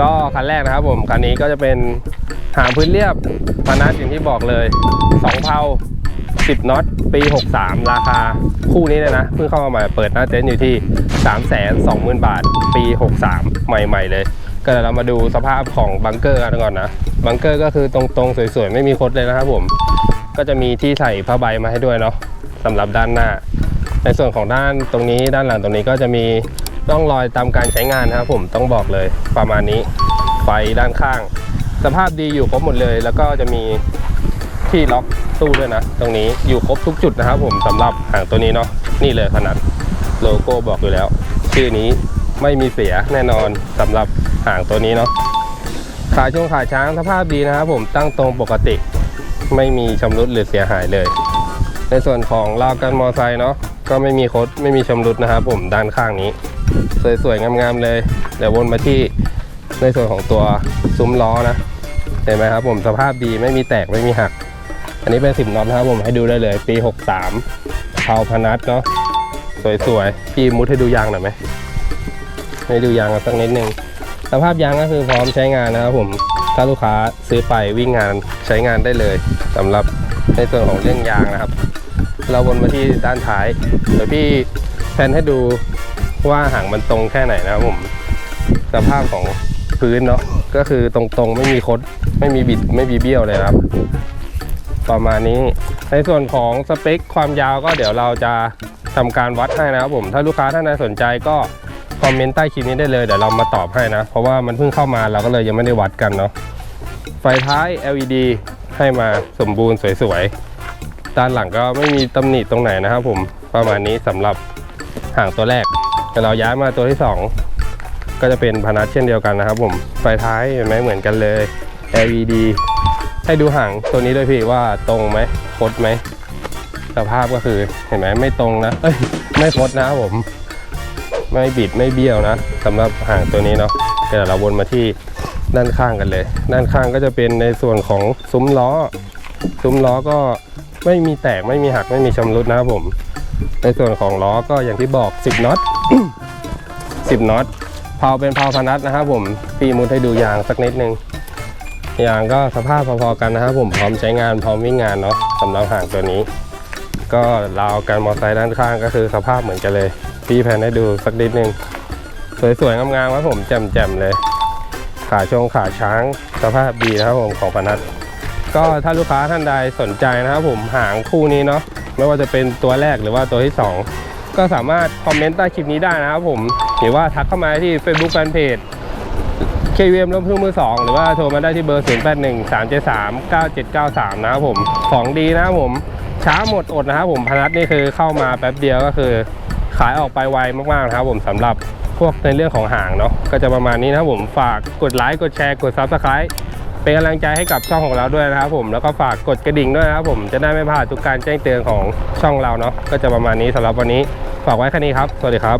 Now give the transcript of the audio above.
ก็คันแรกนะครับผมคันนี้ก็จะเป็นหางพื้นเรียบพนัสอย่างที่บอกเลย2เพา10น็อตปี 63 ราคาคู่นี้เลยนะเพิ่งเข้ามาใหม่เปิดหน้าเต็นท์อยู่ที่ 3 2 0 0 0 0 บาท ปี 63 ใหม่ ๆ เลย ก็เดี๋ยวเรามาดูสภาพของบังเกอร์กันก่อนนะบังเกอร์ก็คือตรงๆ สวยๆ ไม่มีคดเลยนะครับผมก็จะมีที่ใส่ผ้าใบมาให้ด้วยเนาะสำหรับด้านหน้า ในส่วนของด้านตรงนี้ด้านหลังตรงนี้ก็จะมี ร่องรอยตามการใช้งานนะครับผมต้องบอกเลยประมาณนี้ ไฟด้านข้าง สภาพดีอยู่ครบหมดเลย แล้วก็จะมีที่ล็อกตู้ด้วยนะ ตรงนี้อยู่ครบทุกจุดนะครับผมสำหรับหางตัวนี้เนาะนี่เลยขนาดโลโก้บอกอยู่แล้ว ชื่อนี้ไม่มีเสียแน่นอนสำหรับหางตัวนี้เนาะขาช่วงขาช้างสภาพดีนะครับผมตั้งตรงปกติ ไม่มีชำรุดหรือเสียหายเลย ในส่วนของราวกันมอไซค์เนาะ ก็ไม่มีคดไม่มีชำรุดนะครับผมด้านข้างนี้ สวยๆงามๆเลย เดี๋ยววนมาที่ในส่วนของตัวซุ้มล้อนะเห็นไหมครับผมสภาพดีไม่มีแตกไม่มีหัก อันนี้เป็น10น็อตนะครับผมให้ดูได้เลย ปี 63เผาพนัสเนาะสวยๆพี่มุดให้ดูยางหน่อยไหมให้ดูยางกันสักนิดนึงสภาพยางก็คือพร้อมใช้งานนะครับผมถ้าลูกค้าซื้อไปวิ่งงานใช้งานได้เลยสำหรับในส่วนของเรื่องยางนะครับ เราวนมาที่ด้านท้าย เดี๋ยวพี่แพนให้ดูว่าหางมันตรงแค่ไหนนะครับผม สภาพของพื้นเนาะ ก็คือตรงๆ ไม่มีคด ไม่มีบิด ไม่มีเบี้ยวเลยครับ ประมาณนี้ ในส่วนของสเปคความยาวก็เดี๋ยวเราจะทำการวัดให้นะครับผม ถ้าลูกค้าท่านใดสนใจก็คอมเมนต์ใต้คลิปนี้ได้เลย เดี๋ยวเรามาตอบให้นะ เพราะว่ามันเพิ่งเข้ามาเราก็เลยยังไม่ได้วัดกันเนาะ ไฟท้าย LED ให้มาสมบูรณ์สวยๆ ด้านหลังก็ไม่มีตำหนิตรงไหนนะครับผมประมาณนี้สำหรับหางตัวแรกแต่เราย้ายมาตัวที่ 2 ก็จะเป็นพนัสเช่นเดียวกันนะครับ ผมไฟท้ายเห็นไหมเหมือนกันเลย LED ให้ดูหางตัวนี้ด้วยพี่ว่าตรงไหมคดไหมสภาพก็คือเห็นไหมไม่ตรงนะเอ้ยไม่คดนะครับผมไม่บิดไม่เบี้ยวนะสำหรับหางตัวนี้เนาะเดี๋ยวเราวนมาที่ด้านข้างกันเลย ด้านข้างก็จะเป็นในส่วนของซุ้มล้อ ซุ้มล้อก็ ไม่มีแตกไม่มีหักไม่มีชำรุดนะครับผม ในส่วนของล้อก็อย่างที่บอก 10น็อต 10น็อตเพาเป็นเพาพนัสนะครับผมพี่มุดให้ดูยางสักนิดนึงยางก็สภาพพอๆกันนะครับผมพร้อมใช้งานพร้อมวิ่งงานเนาะสำหรับหางตัวนี้ ก็ราวกันมอเตอร์ไซค์ด้านข้างก็คือสภาพเหมือนกันเลยพี่แพนให้ดูสักนิดนึงสวยๆงามๆครับผมแจ่มๆเลย ขาชงขาช้างสภาพดีนะครับผมของพนัท ก็ถ้าลูกค้าท่านใดสนใจนะครับผมหางคู่นี้เนาะไม่ว่าจะเป็นตัวแรกหรือว่าตัวที่ 2 ก็สามารถคอมเมนต์ใต้คลิปนี้ได้นะครับผมหรือว่าทักเข้ามาที่ Facebook Fanpage KVM รถพึ่งมือ2หรือว่าโทรมาได้ที่เบอร์ 0 8 1 3 7 3 9 7 9 3 นะครับผมของดีนะครับผมช้าหมดอดนะครับผมพนัทนี่คือเข้ามาแป๊บเดียวก็คือ ขายออกไปไวมากๆนะครับผมสำหรับพวกในเรื่องของหางเนาะก็จะประมาณนี้นะครับผมฝากกดไลค์กดแชร์กด Subscribe เป็นกำลังใจให้กับช่องของเราด้วยนะครับผมแล้วก็ฝากกดกระดิ่งด้วยนะครับผมจะได้ไม่พลาดทุกการแจ้งเตือนของช่องเราเนาะก็จะประมาณนี้สำหรับวันนี้ฝากไว้แค่นี้ครับ สวัสดีครับ